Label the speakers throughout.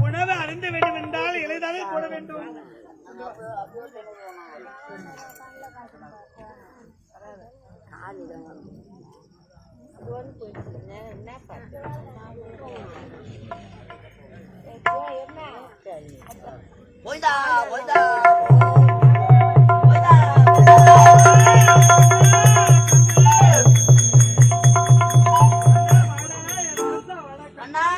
Speaker 1: உணவு அருந்த என்றால் எளிதாக போட வேண்டும்.
Speaker 2: என்ன menang.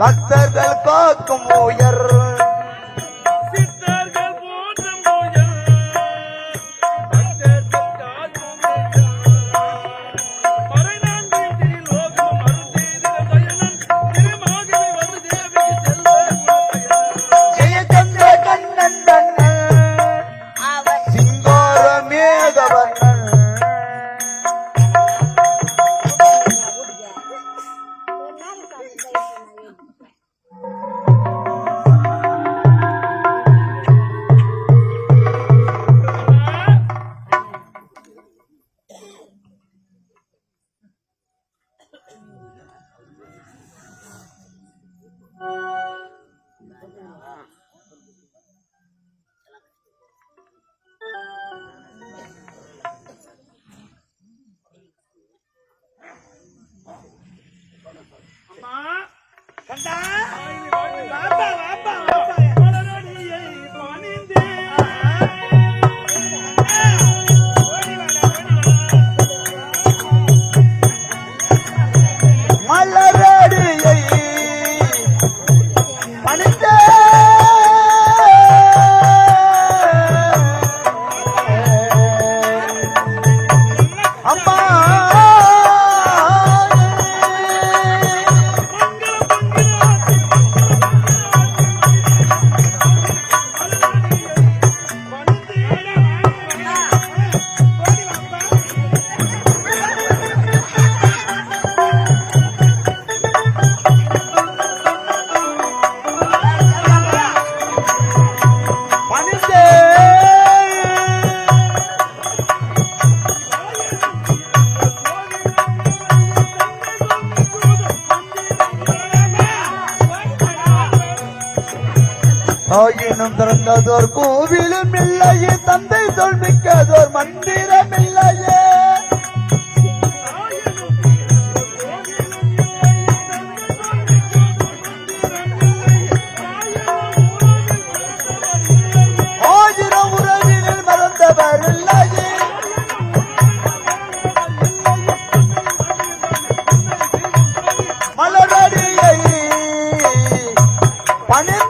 Speaker 3: பக்தர்கள் காக்கும் உயர்
Speaker 1: அம்மா வாப்பா வாப்பா.
Speaker 3: எனும் திறந்ததோர் கோவிலும் இல்லையே தந்தை சொல்மிக்கதோர் மந்திரம் இல்லையே. ஆயிரம் உறவினில் மறந்தவர் இல்லையே. மலரடியை பணிந்த